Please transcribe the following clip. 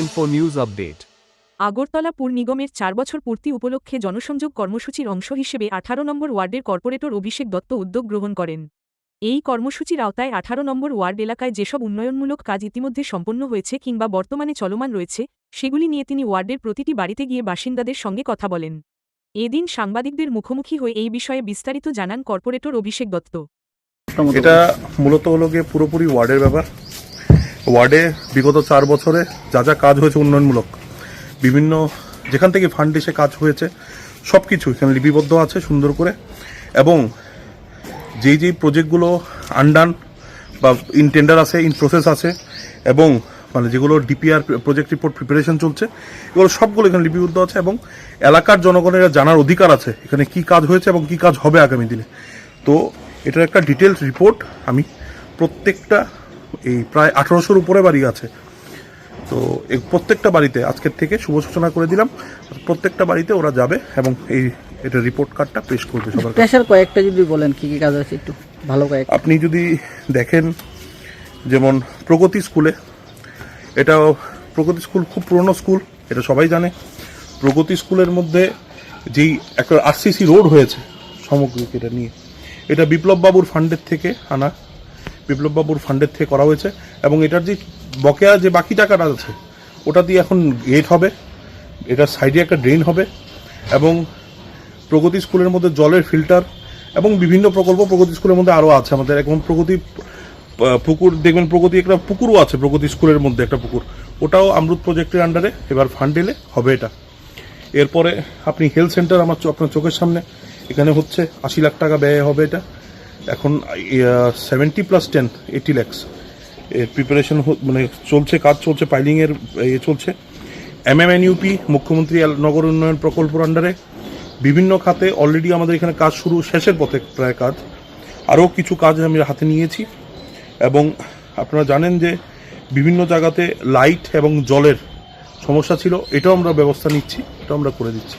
Info News Update. Agartala পুর নিগমের চার বছর পূর্তি উপলক্ষে জনসংযোগ কর্মসূচির অংশ হিসেবে আঠারো নম্বর ওয়ার্ডের কর্পোরেটর অভিষেক দত্ত উদ্যোগ গ্রহণ করেন। এই কর্মসূচির আওতায় আঠারো নম্বর ওয়ার্ড এলাকায় যেসব উন্নয়নমূলক কাজ ইতিমধ্যে সম্পন্ন হয়েছে কিংবা বর্তমানে চলমান রয়েছে সেগুলি নিয়ে তিনি ওয়ার্ডের প্রতিটি বাড়িতে গিয়ে বাসিন্দাদের সঙ্গে কথা বলেন। এদিন সাংবাদিকদের মুখোমুখি হয়ে এই বিষয়ে বিস্তারিত জানান কর্পোরেটর অভিষেক দত্ত। এটা মূলত হলো গিয়ে পুরোপুরি ওয়ার্ডের ব্যাপার। ওয়ার্ডে বিগত চার বছরে যা যা কাজ হয়েছে উন্নয়নমূলক, বিভিন্ন যেখান থেকে ফান্ড এসে কাজ হয়েছে সব কিছু এখানে লিপিবদ্ধ আছে সুন্দর করে। এবং যেই যেই প্রজেক্টগুলো আন্ডান বা ইন টেন্ডার আছে ইন প্রসেস আছে, এবং মানে যেগুলো ডিপিআর প্রজেক্ট রিপোর্ট প্রিপারেশন চলছে, এগুলো সবগুলো এখানে লিপিবদ্ধ আছে এবং এলাকার জনগণের জানার অধিকার আছে এখানে কি কাজ হয়েছে এবং কি কাজ হবে আগামী দিনে। তো এটার একটা ডিটেলস রিপোর্ট আমি প্রত্যেকটা এই প্রায় আঠারোশোর উপরে বাড়ি আছে। তো এই প্রত্যেকটা বাড়িতে আজকের থেকে শুভ সূচনা করে দিলাম। প্রত্যেকটা বাড়িতে ওরা যাবে এবং এই এটা রিপোর্ট কার্ডটা পেশ করবে সবার। স্পেশাল কয়েকটা যদি বলেন কি কি কাজ আছে একটু? ভালো কয়েক আপনি যদি দেখেন যেমন প্রগতি স্কুলে এটা প্রগতি স্কুল খুব পুরনো স্কুল এটা সবাই জানে। প্রগতি স্কুলের মধ্যে যেই একটা আরসিসি রোড হয়েছে সামগ্রিক এটা নিয়ে। এটা বিপ্লব বাবুর ফান্ডের থেকে আনা। বিপ্লব বাবুর ফান্ডের থেকে করা হয়েছে এবং এটার যে বকেয়া যে বাকি টাকাটা আছে, ওটা দিয়ে এখন গেট হবে, এটার সাইডে একটা ড্রেন হবে এবং প্রগতি স্কুলের মধ্যে জলের ফিল্টার এবং বিভিন্ন প্রকল্প প্রগতি স্কুলের মধ্যে আরও আছে আমাদের। এখন প্রগতি পুকুর, দেখবেন প্রগতি একটা পুকুরও আছে, প্রগতি স্কুলের মধ্যে একটা পুকুর। ওটাও আমরুত প্রজেক্টের আন্ডারে এবার ফান্ড এলে হবে এটা। এরপরে আপনি হেলথ সেন্টার আমার আপনার চোখের সামনে, এখানে হচ্ছে আশি লাখ টাকা ব্যয় হবে এটা। এখন seventy plus ten eighty lakhs এর প্রিপারেশন মানে চলছে, কাজ চলছে পাইলিংয়ের ইয়ে চলছে। এমএমএনইউপি মুখ্যমন্ত্রী নগর উন্নয়ন প্রকল্পের আন্ডারে বিভিন্ন খাতে অলরেডি আমাদের এখানে কাজ শুরু, শেষের পথে প্রায় কাজ। আরও কিছু কাজ আমি হাতে নিয়েছি। এবং আপনারা জানেন যে বিভিন্ন জায়গাতে লাইট এবং জলের সমস্যা ছিল, এটাও আমরা ব্যবস্থা নিচ্ছি, এটাও আমরা করে দিচ্ছি।